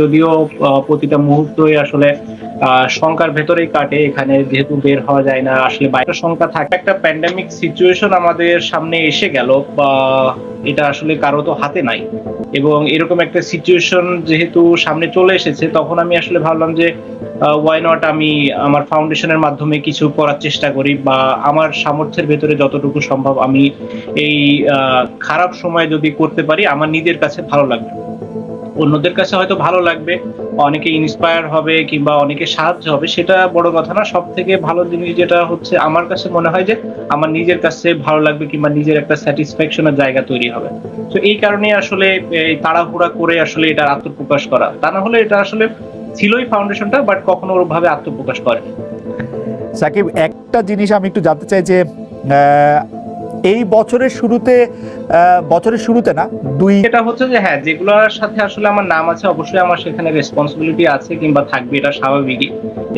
যদিও প্রতিটা মুহূর্তই আসলে শঙ্কার ভেতরেই কাটে। এখানে যেহেতু বের হওয়া যায় না, আসলে বাইরে শঙ্কা থাকে। একটা প্যান্ডামিক সিচুয়েশন আমাদের সামনে এসে গেল, বা এটা আসলে কারও তো হাতে নাই। এবং এরকম একটা সিচুয়েশন যেহেতু সামনে চলে এসেছে, তখন আমি আসলে ভাবলাম যে ওয়াই নট আমি আমার ফাউন্ডেশনের মাধ্যমে কিছু করার চেষ্টা করি, বা আমার সামর্থ্যের ভেতরে যতটুকু সম্ভব আমি এই খারাপ সময় যদি করতে পারি, আমার নিজের কাছে ভালো লাগবে। অন্যদের কাছে হয়তো ভালো লাগবে অনেকে ইন্সপায়ার হবে কিংবা অনেকে সাহায্য হবে, সেটা বড় কথা না। সব থেকে ভালো জিনিস যেটা হচ্ছে, আমার কাছে মনে হয় যে আমার নিজের কাছে ভালো লাগবে কিংবা নিজের একটা স্যাটিসফ্যাকশনের জায়গা তৈরি হবে। তো এই কারণে আসলে, এই তাড়াহুড়া করে আসলে এটা আত্মপ্রকাশ করা। তা না হলে এটা আসলে ছিলই ফাউন্ডেশনটা বাট কখনো ওরভাবে আত্মপ্রকাশ করে সাকিব, একটা জিনিস আমি একটু জানতে চাই যে এই বছরের শুরুতে বছরের শুরুতে না, দুই এটা হচ্ছে যে হ্যাঁ যেগুলোর সাথে আসলে আমার নাম আছে, অবশ্যই আমার সেখানে রেসপন্সিবিলিটি আছে কিংবা থাকবে, এটা স্বাভাবিকই।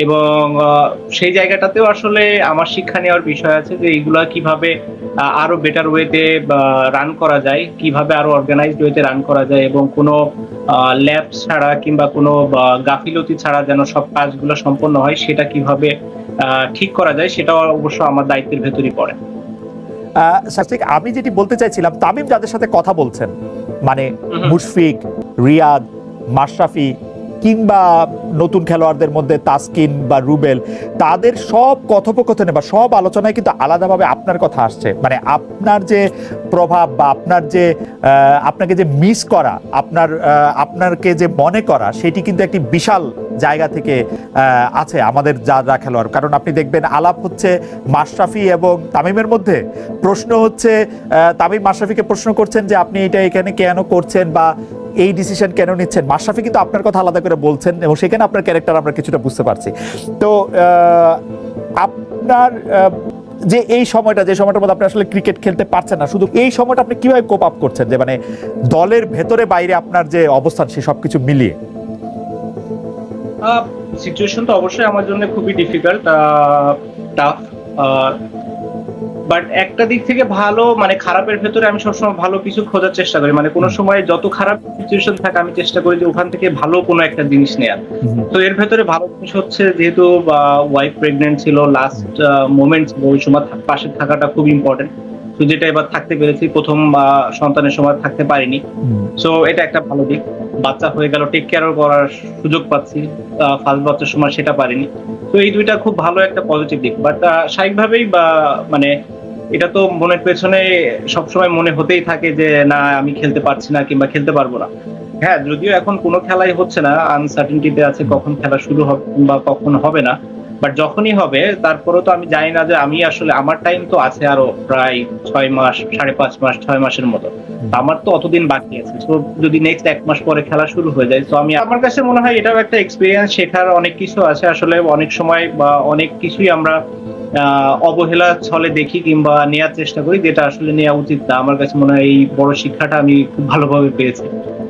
এবং সেই জায়গাটাতেও আসলে আমার শিক্ষা নেওয়ার বিষয় আছে যে, এইগুলা কীভাবে আরও বেটার ওয়েতে রান করা যায়, কীভাবে আরও অর্গানাইজড ওয়েতে রান করা যায়, এবং কোনো ল্যাব ছাড়া কিংবা কোনো গাফিলতি ছাড়া যেন সব কাজগুলো সম্পন্ন হয়, সেটা কীভাবে ঠিক করা যায়, সেটাও অবশ্য আমার দায়িত্বের ভেতরই পড়ে। সাকিব আমি যেটি বলতে চাইছিলাম তামিম যাদের সাথে কথা বলছেন মানে মুশফিক রিয়াদ মাশরাফি কিংবা নতুন খেলোয়াড়দের মধ্যে তাসকিন বা রুবেল, তাদের সব কথোপকথনে বা সব আলোচনায় কিন্তু আলাদাভাবে আপনার কথা আসছে। মানে আপনার যে প্রভাব বা আপনার যে আপনাকে যে মিস করা, আপনার আপনাকে যে মনে করা, সেটি কিন্তু একটি বিশাল জায়গা থেকে আছে আমাদের যারা খেলোয়াড়। কারণ আপনি দেখবেন আলাপ হচ্ছে মাশরাফি এবং তামিমের মধ্যে। প্রশ্ন হচ্ছে তামিম মাশরাফিকে প্রশ্ন করছেন যে আপনি এটা এখানে কেন করছেন বা এই ডিসিশন কেন নিচ্ছেন? মাশরাফি কিন্তু আপনার কথা আলাদা করে বলছেন এবং সেখানে আপনার ক্যারেক্টার আমরা কিছুটা বুঝতে পারছি। তো আপনার যে এই সময়টা, যে সময়টার মধ্যে আপনি আসলে ক্রিকেট খেলতে পারছেন না, শুধু এই সময়টা আপনি কীভাবে কোপ আপ করছেন? যে মানে দলের ভেতরে বাইরে আপনার যে অবস্থান, সে সবকিছু মিলিয়ে। সিচুয়েশন তো অবশ্যই আমার জন্য খুবই ডিফিকাল্ট টাফ বাট একটা দিক থেকে ভালো মানে খারাপের ভেতরে আমি সবসময় ভালো কিছু খোঁজার চেষ্টা করি। মানে কোনো সময় যত খারাপ সিচুয়েশন থাকে আমি চেষ্টা করি যে ওখান থেকে ভালো কোনো একটা জিনিস নেয়ার। তো এর ভেতরে ভালো জিনিস হচ্ছে যেহেতু ওয়াইফ প্রেগনেন্ট ছিল লাস্ট মোমেন্ট ছিল ওই সময় পাশে থাকাটা খুব ইম্পর্টেন্ট তো যেটা এবার থাকতে পেরেছি প্রথম সন্তানের সময় থাকতে পারিনি। সো এটা একটা ভালো দিক। বাচ্চা হয়ে গেল টেক কেয়ারও করার সুযোগ পাচ্ছি। ফার্স্ট বাচ্চার সময় সেটা পারিনি। তো এই দুইটা খুব ভালো একটা পজিটিভ দিক। বাট স্বাভাবিকভাবেই বা মানে এটা তো মনের পেছনে সবসময় মনে হতেই থাকে যে না আমি খেলতে পারছি না কিংবা খেলতে পারব না। হ্যাঁ যদিও এখন কোনো খেলাই হচ্ছে না আনসার্টিনিটিতে আছে কখন খেলা শুরু হবে কিংবা কখন হবে না। বাট যখনই হবে তারপরে তো আমি জানি না যে আমি আসলে আমার টাইম তো আছে আরও প্রায় ছয় মাস সাড়ে পাঁচ মাস ছয় মাসের মতো। আমার তো অতদিন বাকি আছে। তো যদি নেক্সট এক মাস পরে খেলা শুরু হয়ে যায় তো আমি আমার কাছে মনে হয় এটাও একটা এক্সপিরিয়েন্স শেখার অনেক কিছু আছে। আসলে অনেক সময় বা অনেক কিছুই আমরা অবহেলা ছলে দেখি কিংবা নেওয়ার চেষ্টা করি, যেটা আসলে নেওয়া উচিত না। আমার কাছে মনে হয় এই বড় শিক্ষাটা আমি খুব ভালোভাবে পেয়েছি।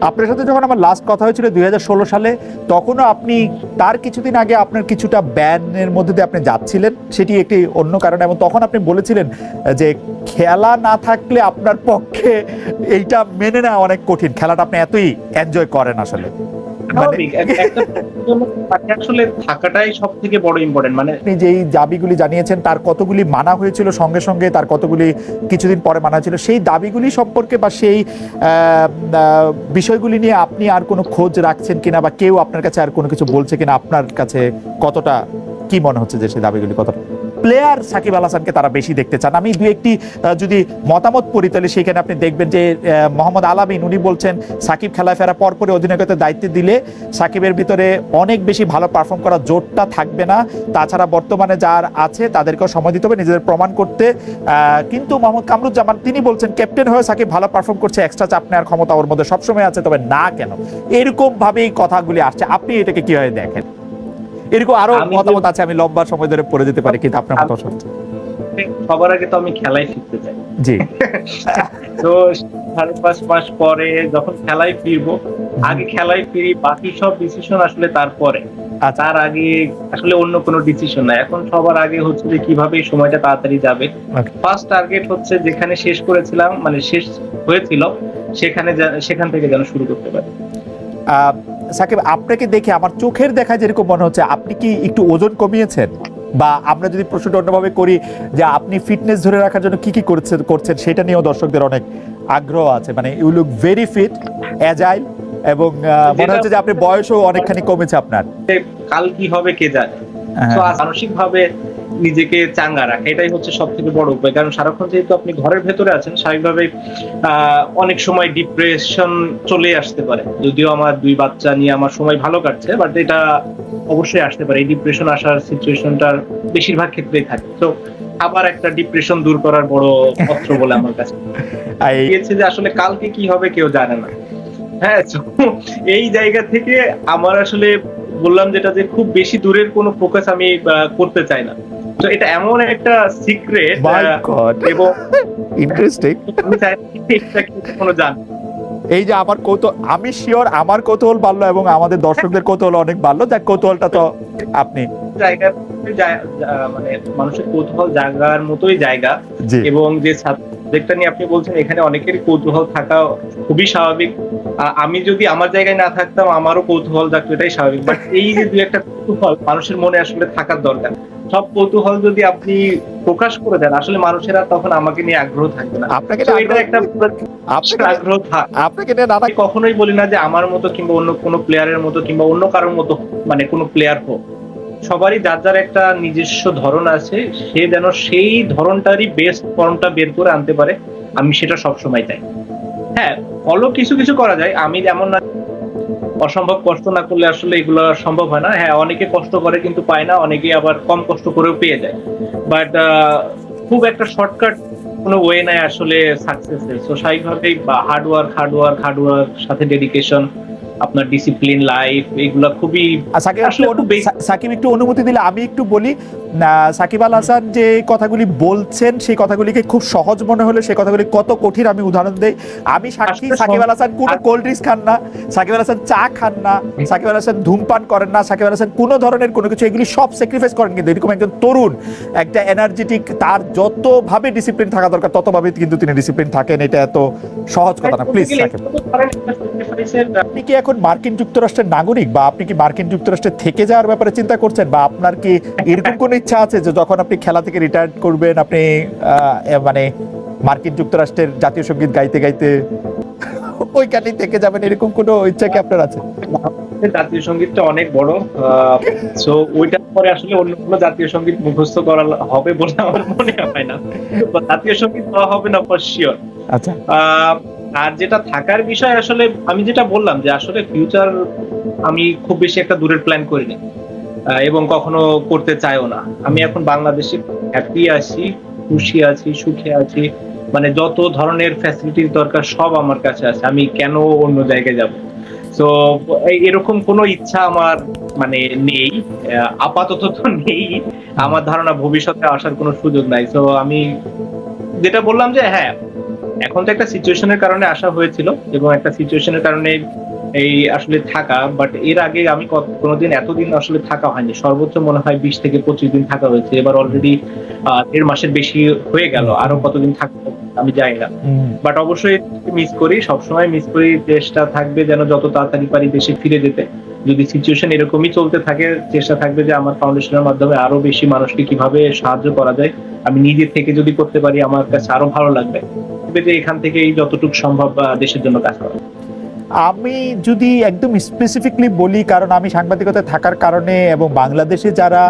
আপনার সাথে যখন আমার লাস্ট কথা হয়েছিল দুই সালে, তখনও আপনি তার কিছুদিন আগে আপনার কিছুটা ব্যানের মধ্যে দিয়ে আপনি যাচ্ছিলেন, সেটি একটি অন্য কারণে। এবং তখন আপনি বলেছিলেন যে খেলা না থাকলে আপনার পক্ষে এইটা মেনে নেওয়া অনেক কঠিন। খেলাটা আপনি এতই এনজয় করেন আসলে। স্বাভাবিক। তাকে আসলে থাকাটাই সব থেকে বড় ইম্পর্টেন্ট মানে আপনি যেই দাবিগুলি জানিয়েছেন তার কতগুলি মানা হয়েছিল সঙ্গে সঙ্গে তার কতগুলি কিছুদিন পরে মানা হয়েছিল সেই দাবিগুলি সম্পর্কে বা সেই বিষয়গুলি নিয়ে আপনি আর কোনো খোঁজ রাখছেন কিনা বা কেউ আপনার কাছে আর কোনো কিছু বলছে কিনা আপনার কাছে কতটা কি মনে হচ্ছে যে সেই দাবিগুলি কতটা? প্লেয়ার সাকিব আল হাসানকে তারা বেশি দেখতে চান। আমি দু একটি যদি মতামত পড়ি, তাহলে সেখানে আপনি দেখবেন যে মোহাম্মদ আলামিন, উনি বলছেন, সাকিব খেলায় ফেরা পরপরই অধিনায়কত্বের দায়িত্ব দিলে সাকিবের ভিতরে অনেক বেশি ভালো পারফর্ম করার জোরটা থাকবে না। তাছাড়া বর্তমানে যার আছে, তাদেরকেও সময় দিতে হবে, নিজেদের প্রমাণ করতে। কিন্তু মোহাম্মদ কামরুজ্জামান, তিনি বলছেন ক্যাপ্টেন হয়ে সাকিব ভালো পারফর্ম করছে এক্সট্রা চাপ নেওয়ার ক্ষমতা ওর মধ্যে সবসময় আছে, তবে না কেন? এরকম ভাবেই কথাগুলি আসছে। আপনি এটাকে কীভাবে দেখেন? এরকম আরও মতামত আছে আমি লম্বা সময় ধরে পড়ে যেতে পারি কিন্তু আপনার মতামত শুনছি। সবার আগে তো আমি খেলায় শিখতে চাই। জি। তো সাড়ে পাঁচ মাস পরে যখন খেলায় ফিরবো আগে খেলায় ফিরি বাকি সব ডিসিশন আসলে তারপরে। আচ্ছা। তার আগে আসলে অন্য কোনো ডিসিশন নাই। এখন সবার আগে হচ্ছে যে কীভাবে এই সময়টা তাড়াতাড়ি যাবে। ফার্স্ট টার্গেট হচ্ছে যেখানে শেষ করেছিলাম মানে শেষ হয়েছিল সেখানে সেখান থেকে যেন শুরু করতে পারি। সাকিব আপনাকে দেখে আমার চোখের দেখা যেরকম মনে হচ্ছে আপনি কি একটু ওজন কমিয়েছেন? বা আমরা যদি প্রশ্নটা অন্যভাবে করি যে আপনি ফিটনেস ধরে রাখার জন্য কি কি করছেন করছেন সেটা নিয়েও দর্শকদের অনেক আগ্রহ আছে। মানে you look very fit agile এবং মনে হচ্ছে যে আপনি বয়সও অনেকখানি কমেছে আপনার। কাল কি হবে কে জানে? হ্যাঁ। তো মানসিক ভাবে নিজেকে চাঙ্গা রাখা এটাই হচ্ছে সব থেকে বড় উপায়। কারণ সারাক্ষণ যেহেতু আপনি ঘরের ভেতরে আছেন স্বাভাবিকভাবে অনেক সময় ডিপ্রেশন চলে আসতে পারে। যদিও আমার দুই বাচ্চা নিয়ে আমার সময় ভালো কাটছে বাট এটা অবশ্যই আসতে পারে। এই ডিপ্রেশন আসার সিচুয়েশনটার বেশিরভাগ ক্ষেত্রেই থাকে। তো আবার একটা ডিপ্রেশন দূর করার বড় অস্ত্র বলে আমার কাছে। গিয়েছে যে আসলে কালকে কি হবে কেউ জানে না। হ্যাঁ এই জায়গা থেকে আমার আসলে বললাম যেটা যে খুব বেশি দূরের কোনো ফোকাস আমি করতে চাই না। তো এটা এমন একটা সিক্রেট. এবং ইন্টারেস্টিং আমি চাই কোনো জানে এই যে আমার কৌতূহল আমি শিওর আমার কৌতূহল বাড়লো এবং আমাদের দর্শকদের কৌতূহল অনেক বাড়লো। যাক কৌতূহলটা তো আপনি জায়গা মানে মানুষের কৌতূহল জায়গার মতোই জায়গা এবং যে সাবজেক্টটা নিয়ে আপনি বলছেন এখানে অনেকেরই কৌতূহল থাকা খুবই স্বাভাবিক। আমি যদি আমার জায়গায় না থাকতাম আমারও কৌতূহল থাকতো এটাই স্বাভাবিক। বাট এই যে দুই একটা কৌতূহল মানুষের মনে আসলে থাকার দরকার। সব কৌতূহল যদি আপনি প্রকাশ করে দেন আসলে মানুষেরা তখন আমাকে নিয়ে আগ্রহ থাকবে না। আপনাকে এটা একটা আগ্রহ আপনাকে নানা কখনোই বলি না যে আমার মতো কিংবা অন্য কোনো প্লেয়ারের মতো কিংবা অন্য কারোর মতো মানে কোনো প্লেয়ার হোক। সবারই যার যার একটা নিজস্ব ধরন আছে, সে যেন সেই ধরনটারই বেস্ট ফর্মটা বের করে আনতে পারে, আমি সেটা সবসময় চাই। হ্যাঁ ফলো কিছু কিছু করা যায়, আমি যেমন না অসম্ভব কষ্ট না করলে আসলে এগুলো সম্ভব হয় না। হ্যাঁ অনেকে কষ্ট করে কিন্তু পায় না, অনেকে আবার কম কষ্ট করেও পেয়ে যায়। বাট খুব একটা শর্টকাট কোনো ওয়ে নাই আসলে সাকসেসের তো স্বাভাবিকভাবেই hard work hard work hard work সাথে ডেডিকেশন আপনার ডিসিপ্লিন লাইফ এগুলো খুবই সাকিব একটু সাকিব অনুমতি দিলে আমি একটু বলি সাকিব আল হাসান যে কথাগুলি বলছেন সেই কথাগুলিকে খুব সহজ মনে হলে সেই কথাগুলি কত কঠিন আমি উদাহরণ দেই। আমি সাক্ষী সাকিব আল হাসান কোনো কোল্ড ড্রিঙ্কস খান না সাকিব আল হাসান চা খান না সাকিব আল হাসান ধূমপান করেন না সাকিব আল হাসান কোনো ধরনের কোনো কিছু এগুলি সব স্যাক্রিফাইস করেন কিন্তু এরকম একজন তরুণ একটা এনার্জেটিক তার যতভাবে ডিসিপ্লিন থাকা দরকার ততভাবে কিন্তু তিনি ডিসিপ্লিন থাকেন এটা এত সহজ কথা না। প্লিজ সাকিব। আপনি কি এখন মার্কিন যুক্তরাষ্ট্রের নাগরিক বা আপনি কি মার্কিন যুক্তরাষ্ট্রে থেকে যাওয়ার ব্যাপারে চিন্তা করছেন বা আপনার কি এরকম কোনো ইচ্ছা আছে যে যখন আপনি খেলা থেকে রিটায়ার করবেন আপনি মানে মার্কিন যুক্তরাষ্ট্রের জাতীয় সংগীত গাইতে গাইতে ওইখানেই থেকে যাবেন? এরকম কোনো ইচ্ছা কি আপনার আছে? জাতীয় সঙ্গীতটা অনেক বড় সো ওইটার পরে আসলে অন্য কোনো জাতীয় সংগীত মুখস্থ করা হবে বলে আমার মনে হয় না। জাতীয় সংগীত হবে না ফর শিওর আচ্ছা। আহ, আর যেটা থাকার বিষয় আসলে আমি যেটা বললাম যে আসলে ফিউচার আমি খুব বেশি একটা দূরের প্ল্যান করিনি। এবং কখনো করতে চাইও না। আমি এখন বাংলাদেশে হ্যাপি আছি, খুশি আছি, সুখে আছি। মানে যত ধরনের ফ্যাসিলিটিস দরকার সব আমার কাছে আছে। আমি কেন অন্য জায়গায় যাব? তো এরকম কোনো ইচ্ছা আমার মানে নেই। আপাতত তো নেই। আমার ধারণা ভবিষ্যতে আসার কোনো সুযোগ নাই। তো আমি যেটা বললাম যে হ্যাঁ এখন তো একটা সিচুয়েশনের কারণে আসা হয়েছিল এবং একটা সিচুয়েশনের কারণে এই আসলে থাকা বাট এর আগে আমি কোনোদিন এতদিন আসলে থাকা হয়নি। সর্বোচ্চ মনে হয় বিশ থেকে পঁচিশ দিন থাকা হয়েছে। এবার অলরেডি দেড় মাসের বেশি হয়ে গেল। আরও কতদিন থাকব আমি জানি না। বাট অবশ্যই মিস করি সবসময় মিস করি। চেষ্টা থাকবে যেন যত তাড়াতাড়ি পারি দেশে ফিরে যেতে। যদি সিচুয়েশন এরকমই চলতে থাকে চেষ্টা থাকবে যে আমার ফাউন্ডেশনের মাধ্যমে আরও বেশি মানুষকে কীভাবে সাহায্য করা যায়। আমি নিজে থেকে যদি করতে পারি আমার কাছে আরও ভালো লাগবে। তবে যে এখান থেকে যতটুকু সম্ভব দেশের জন্য কাজ করা আমি যদি একদম স্পেসিফিকলি বলি কারণ আমি সাংবাদিকতায় থাকার কারণে এবং বাংলাদেশে যারা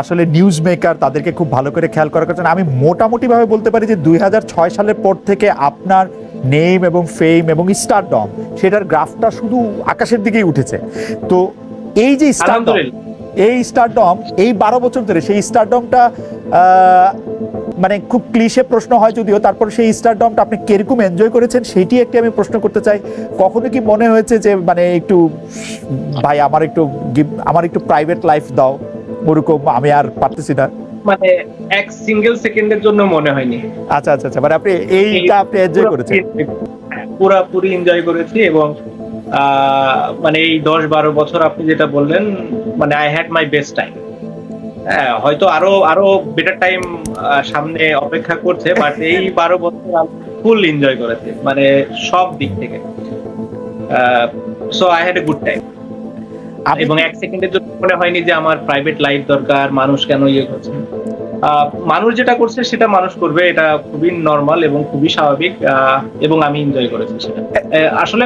আসলে নিউজ মেকার তাদেরকে খুব ভালো করে খেয়াল করার কারণে আমি মোটামুটি ভাবে বলতে পারি যে দুই হাজার ছয় সালের পর থেকে আপনার নেম এবং ফেম এবং স্টারডম সেটার গ্রাফটা শুধু আকাশের দিকেই উঠেছে। তো এই যে স্টারডম এই স্টারডম এই বারো বছর ধরে সেই স্টারডমটা মানে খুব ক্লিশে প্রশ্ন হয় যদিও তারপর সেই স্টারডমটা আপনি কীরকম এনজয় করেছেন সেটি একটি আমি প্রশ্ন করতে চাই। কখনো কি মনে হয়েছে যে মানে একটু ভাই আমার একটু আমার একটু প্রাইভেট লাইফ দাও ওরকম আমি আর পারতেছি না? মানে এক সিঙ্গেল সেকেন্ডের জন্য মনে হয়নি। আচ্ছা আচ্ছা আচ্ছা মানে আপনি এইটা আপনি এনজয় করেছেন। পুরাপুরি এনজয় করেছি এবং মানে এই দশ বারো বছর আপনি যেটা বললেন মানে I had my best time হ্যাঁ হয়তো আরও আরও বেটার টাইম সামনে অপেক্ষা করছে বাট এই বারো বছর ফুল এনজয় করেছি মানে সব দিক থেকে। So I had a good time এবং এক সেকেন্ডের জন্য মনে হয়নি যে আমার প্রাইভেট লাইফ দরকার মানুষ কেন ইয়ে করছে। আহ, মানুষ যেটা করছে সেটা মানুষ করবে এটা খুবই নর্মাল এবং খুবই স্বাভাবিক আহ, এবং আমি এনজয় করেছি সেটা। আসলে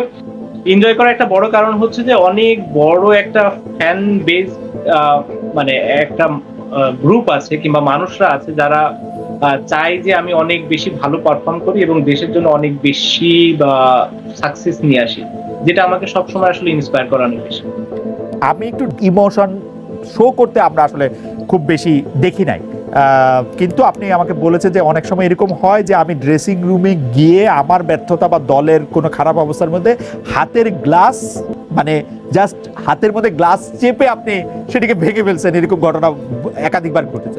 এনজয় করার একটা বড় কারণ হচ্ছে যে অনেক বড় একটা ফ্যান বেস মানে একটা গ্রুপ আছে কিংবা মানুষরা আছে যারা চায় যে আমি অনেক বেশি ভালো পারফর্ম করি এবং দেশের জন্য অনেক বেশি, বা সাকসেস নিয়ে আসি, যেটা আমাকে সবসময় আসলে ইন্সপায়ার করে অনেক বেশি আমি একটু ইমোশন শো করতে আমরা আসলে খুব বেশি দেখি নাই। কিন্তু আপনি আমাকে বলেছেন যে অনেক সময় এরকম হয় যে আমি ড্রেসিং রুমে গিয়ে আমার ব্যর্থতা বা দলের কোনো খারাপ অবস্থার মধ্যে হাতের গ্লাস মানে জাস্ট হাতের মধ্যে গ্লাস চেপে আপনি সেটিকে ভেঙে ফেলছেন এরকম ঘটনা একাধিকবার ঘটেছে।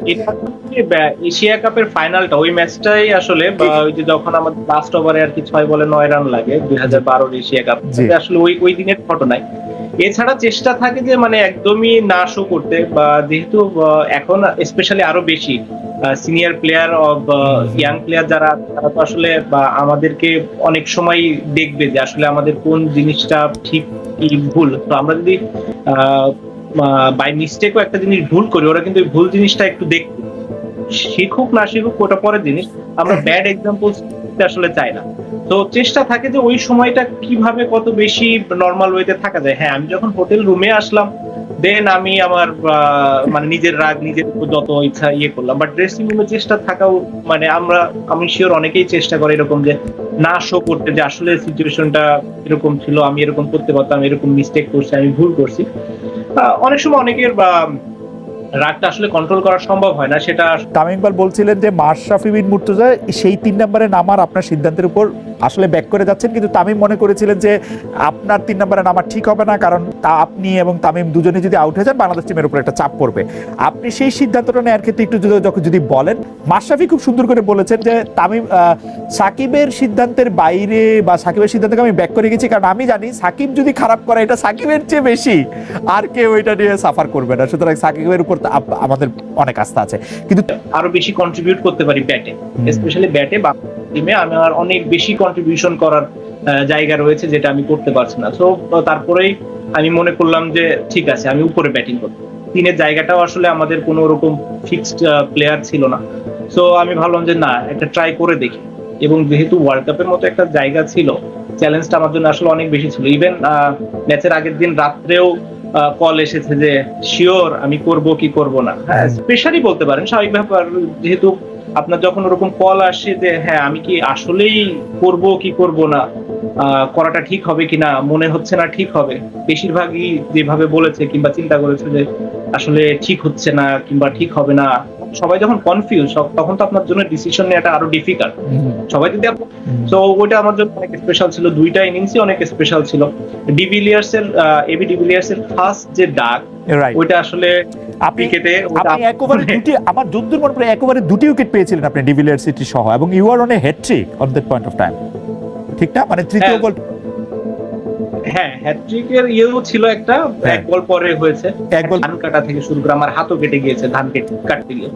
এশিয়া কাপের ফাইনালটা ওই ম্যাচটাই আসলে ওই যে যখন আমাদের লাস্ট ওভারে আর কি ছয় বলে নয় রান লাগে দুই হাজার বারোর এশিয়া কাপ আসলে ওই ওই দিনের ঘটনায় এছাড়া চেষ্টা থাকে যে মানে একদমই না শো করতে বা যেহেতু এখন স্পেশালি আরও বেশি senior player of young player যারা তারা তো আসলে বা আমাদেরকে অনেক সময় দেখবে যে আসলে আমাদের কোন জিনিসটা ঠিক কি ভুল। তো আমরা যদি বাই মিস্টেকও একটা জিনিস ভুল করি ওরা কিন্তু ওই ভুল জিনিসটা একটু দেখবে শিখুক না শিখুক ওটা পরের জিনিস। আমরা ব্যাড এক্সাম্পল আসলে চাই না। তো চেষ্টা থাকে যে ওই সময়টা কীভাবে কত বেশি নর্মাল ওয়েতে থাকা যায়। হ্যাঁ আমি যখন হোটেল রুমে আসলাম দেন আমি আমার মানে নিজের রাগ, নিজের যত ইচ্ছা ইয়ে করলাম। বাট ড্রেসিং রুমে চেষ্টা থাকাও মানে আমরা, আমি শিওর অনেকেই চেষ্টা করে এরকম যে না শো করতে যে আসলে সিচুয়েশনটা এরকম ছিল, আমি এরকম করতে পারতাম, এরকম মিস্টেক করছি, আমি ভুল করছি। অনেক সময় অনেকের, বা রাগটা আসলে কন্ট্রোল করা সম্ভব হয় না, সেটা তামিম বলছিলেন যে মাশরাফি বিন মুর্তজা সেই তিন নম্বরে নামার আপনার সিদ্ধান্তের উপর আসলে ব্যাক করে যাচ্ছেন কিন্তু তামিম মনে করেছিলেন যে আপনার তিন নম্বরে নামা ঠিক হবে না কারণ তা আপনি এবং তামিম দুজনে যদি আউট হয়ে যান বাংলাদেশ টিমের উপর একটা চাপ পড়বে। আপনি সেই সিদ্ধান্তটা নেওয়ার ক্ষেত্রে একটু যদি যখন যদি বলেন মাশরাফি খুব সুন্দর করে বলেছেন যে তামিম সাকিবের সিদ্ধান্তের বাইরে বা সাকিবের সিদ্ধান্তকে আমি ব্যাক করে গেছি কারণ আমি জানি সাকিব যদি খারাপ করে এটা সাকিবের চেয়ে বেশি। আর কেউ এটা নিয়ে সাফার করবে না। সুতরাং সাকিবের উপর আমাদের অনেক আস্থা আছে। কিন্তু আরও বেশি কন্ট্রিবিউট করতে পারি ব্যাটে স্পেশালি ব্যাটে বা টিমে আমার অনেক বেশি কন্ট্রিবিউশন করার জায়গা রয়েছে যেটা আমি করতে পারছি না। তো তারপরেই আমি মনে করলাম যে ঠিক আছে আমি উপরে ব্যাটিং করব। তিনের জায়গাটাও আসলে আমাদের কোনো রকম ফিক্সড প্লেয়ার ছিল না। সো আমি ভাবলাম যে না একটা ট্রাই করে দেখি। এবং যেহেতু ওয়ার্ল্ড কাপের মতো একটা জায়গা ছিল চ্যালেঞ্জটা আমার জন্য আসলে অনেক বেশি ছিল। ইভেন ম্যাচের আগের দিন রাত্রেও কল এসেছে যে শিওর আমি করব কি করব না? হ্যাঁ স্পেশালি বলতে পারেন স্বাভাবিক ব্যাপার যেহেতু আপনার যখন ওরকম কল আসে যে হ্যাঁ আমি কি আসলেই করব কি করব না? করাটা ঠিক হবে কিনা? মনে হচ্ছে না ঠিক হবে। বেশিরভাগই যেভাবে বলেছে কিংবা চিন্তা করেছে যে আসলে ঠিক হচ্ছে না কিংবা ঠিক হবে না। সবাই যখন কনফিউজ তখন তো আপনার জন্য ডিসিশন নেওয়াটা আরও ডিফিকাল্ট সবাই যদি তো ওইটা আমার জন্য অনেক স্পেশাল ছিল। দুইটা ইনিংসই অনেক স্পেশাল ছিল। ডিভিলিয়ার্স এর এবি ডিভিলিয়ার্স এর ফার্স্ট যে ডাক ওইটা আসলে আপনি আপনি দুটি আমার যদ্দূর মনে পড়ে দুটি উইকেট পেয়েছিলেন আপনি ডিভিলিয়ার সিটি সহ এবং you are on a hat-trick on that point of time ঠিক না? মানে তৃতীয় হ্যাঁ। বল হ্যাঁ হ্যাট্রিকের ইয়েও ছিল একটা হ্যাঁ। এক বল পরে হয়েছে। এক বল ধান কাটা থেকে শুরু করে আমার হাতও কেটে গিয়েছে ধান কাটতে গিয়ে।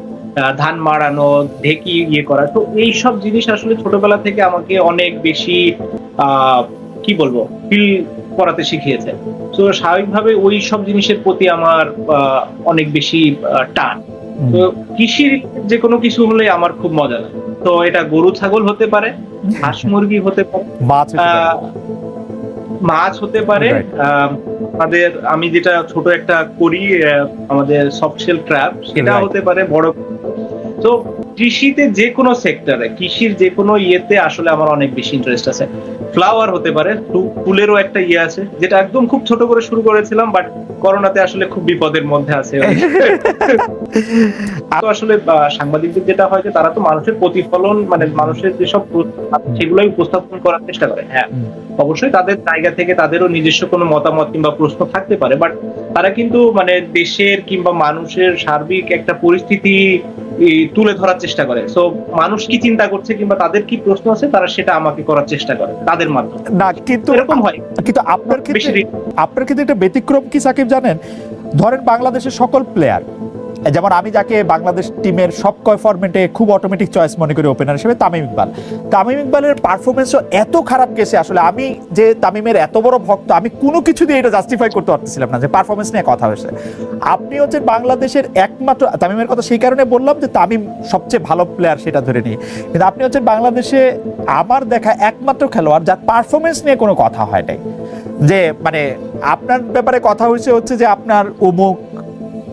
ধান মাড়ানো ঢেকি ইয়ে করা। তো এই সব জিনিস আসলে ছোটবেলা থেকে আমাকে অনেক বেশি আহ, কি বলব? ফিল করাতে শিখিয়েছে। তো স্বাভাবিকভাবে ওই সব জিনিসের প্রতি আমার অনেক বেশি টান। তো কৃষির যে কোনো কিছু হলে আমার খুব মজা লাগে। তো এটা গরু ছাগল হতে পারে হাঁস মুরগি হতে পারে মাছ হতে পারে। মাছ হতে পারে আহ, আমাদের আমি যেটা ছোট একটা করি আমাদের সফট শেল ট্র্যাপ সেটা হতে পারে বড়। তো কৃষিতে যে কোনো সেক্টরে কৃষির যে কোনো ইয়েতে আসলে আমার অনেক বেশি ইন্টারেস্ট আছে। ফ্লাওয়ার হতে পারে ফুলেরও একটা ইয়ে আছে যেটা একদম খুব ছোট করে শুরু করেছিলাম বাট করোনাতে আসলে খুব বিপদের মধ্যে আছে। আসলে সাংবাদিকদের যেটা হয় যে তারা তো মানুষের প্রতিফলন মানে মানুষের যেসব সেগুলোই উপস্থাপন করার চেষ্টা করে। হ্যাঁ অবশ্যই তাদের জায়গা থেকে তাদেরও নিজস্ব কোনো মতামত কিংবা প্রশ্ন থাকতে পারে বাট তারা কিন্তু মানে দেশের কিংবা মানুষের সার্বিক একটা পরিস্থিতি তুলে ধরার চেষ্টা করে। সো মানুষ কি চিন্তা করছে কিংবা তাদের কি প্রশ্ন আছে তারা সেটা আমাকে করার চেষ্টা করে তাদের মাধ্যমে। না কিন্তু এরকম হয়। কিন্তু আপনার ক্ষেত্রে আপনার ক্ষেত্রে একটা ব্যতিক্রম কি সাকিব জানেন? ধরেন বাংলাদেশের সকল প্লেয়ার যেমন আমি যাকে বাংলাদেশ টিমের সব কয় ফরম্যাটে খুব অটোমেটিক চয়েস মনে করি ওপেনার হিসেবে, তামিম ইকবাল। তামিম ইকবালের পারফরমেন্সও এত খারাপ গেছে আসলে আমি যে তামিমের এত বড় ভক্ত, আমি কোনো কিছু দিয়ে এটা জাস্টিফাই করতে পারতেছিলাম না যে পারফরমেন্স নিয়ে কথা হয়েছে। আপনি হচ্ছেন বাংলাদেশের একমাত্র, তামিমের কথা সেই কারণে বললাম যে তামিম সবচেয়ে ভালো প্লেয়ার সেটা ধরে নিই। কিন্তু আপনি হচ্ছেন বাংলাদেশে আমার দেখা একমাত্র খেলোয়াড় যার পারফরমেন্স নিয়ে কোনো কথা হয় নাই। যে মানে আপনার ব্যাপারে কথা হয়েছে হচ্ছে যে আপনার অমুক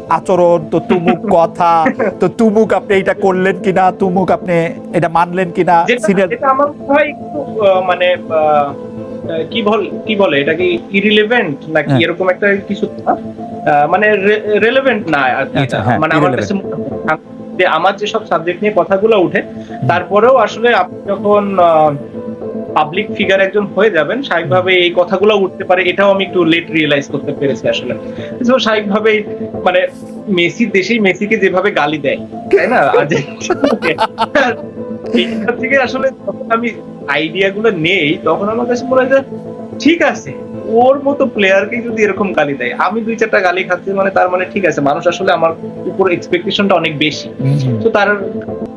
আচরণ তো তুমুক কথা তো তুমুক আপনি এটা করলেন কিনা তুমুক আপনি এটা মানলেন কিনা সিনিয়র আমার আহ, মানে কি বল কি বলে এটা কি ইরিলেভেন্ট নাকি হ্যাঁ। এরকম একটা কিছু? মানে রেলেভেন্ট না আচ্ছা, হ্যাঁ, মানে আমার কাছে যে আমার যেসব সাবজেক্ট নিয়ে কথাগুলো উঠে তারপরেও আসলে আপনি যখন পাবলিক ফিগার একজন হয়ে যাবেন, স্বাভাবিকভাবে এই কথাগুলো উঠতে পারে, এটাও আমি একটু লেট রিয়েলাইজ করতে পেরেছি আসলে। তো স্বাভাবিকভাবে মানে মেসির দেশেই মেসিকে যেভাবে গালি দেয়, তাই না? থেকে আসলে যখন আমি আইডিয়া গুলো নেই, তখন আমার কাছে মনে হয় ঠিক আছে ওর মতো প্লেয়ারকে যদি এরকম গালি দেয় আমি দুই চারটা গালি খাচ্ছি মানে তার মানে ঠিক আছে মানুষ আসলে আমার উপর এক্সপেকটেশনটা অনেক বেশি। তো তার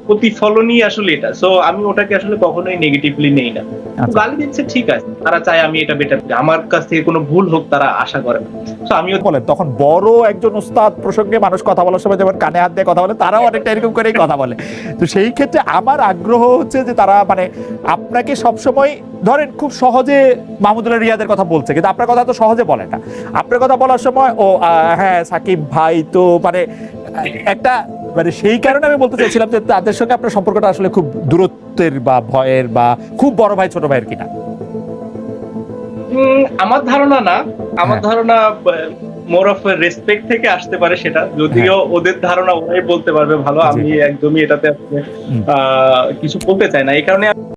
প্রতিফলনই আসলে এটা। সো আমি ওটাকে আসলে কখনোই নেগেটিভলি নেই না। আচ্ছা। গালি দিচ্ছে ঠিক আছে তারা চায় আমি এটা বেটার আমার কাছ থেকে কোনো ভুল হোক তারা আশা করে। না তো আমিও বলেন তখন বড় একজন উস্তাদ প্রসঙ্গে মানুষ কথা বলার সময় যেমন কানে হাত দিয়ে কথা বলে তারাও অনেকটা এরকম করেই কথা বলে। তো সেই ক্ষেত্রে আমার আগ্রহ হচ্ছে যে তারা মানে আপনাকে সবসময় ধরেন খুব সহজে মাহমুদুল্লাহ রিয়াদের কথা বলছে কিন্তু আপনার কথা তো সহজে বলে না। আপনার কথা বলার সময় ও হ্যাঁ সাকিব ভাই তো মানে একটা মানে সেই কারণে আমি বলতে চাইছিলাম যে তাদের সঙ্গে আপনার সম্পর্কটা আসলে খুব দূরত্বের বা ভয়ের বা খুব বড় ভাই ছোট ভাইয়ের কিনা? আমার ধারণা না। আমার হ্যাঁ। ধারণা মোর অফ রেসপেক্ট থেকে আসতে পারে সেটা। যদিও ওদের ধারণা ওরাই বলতে পারবে ভালো। হ্যাঁ। আমি একদমই এটাতে কিছু বলতে চাই না। এই কারণে